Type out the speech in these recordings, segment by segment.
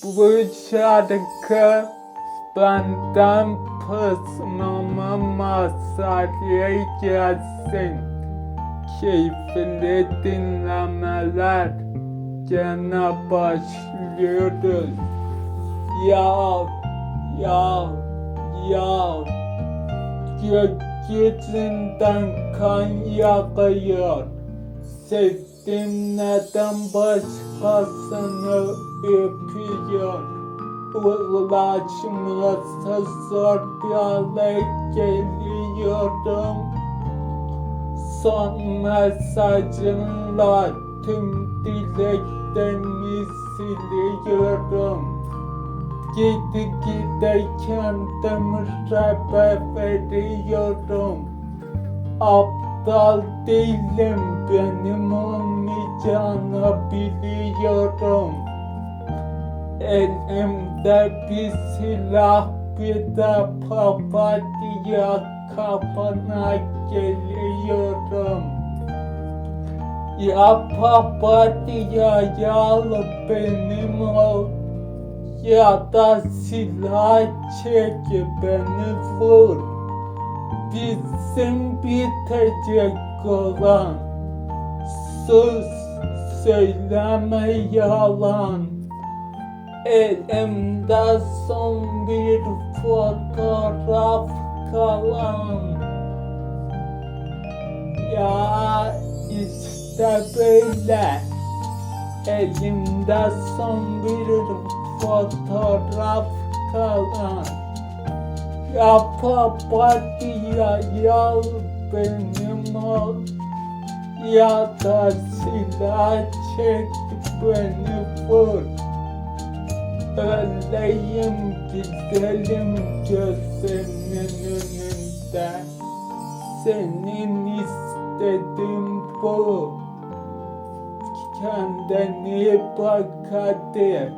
Şarkı benden pısmama masaya gelsin. Keyifli dinlemeler. Gene başlıyoruz. Ya, ya, ya. Gökyüzünden kan yağıyor. Sevdim neden başkasını öpüyor. Ulaşması zor bir hale geliyorum. Son mesajınla tüm dileklerimi siliyorum. Gidi gide kendimi rebe veriyorum. Aptal değilim benim olmayacağını biliyorum. Elimde bir silah bir de papatya kapana geliyorum. Ya papatya yalı benim ol ya da silah çek beni vur. Bizim bitecek olan sus söyleme yalan. Elimde son bir fotoğraf kalan. Ya işte böyle. Elimde son bir fotoğraf kalan Ya papatya yal benim ol Ya da silah çek beni vur. Öleyim gidelim gözünün önünde. Senin istediğin bu. Kendine bak hadi.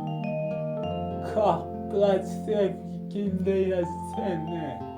Kahpe sevgiliye seni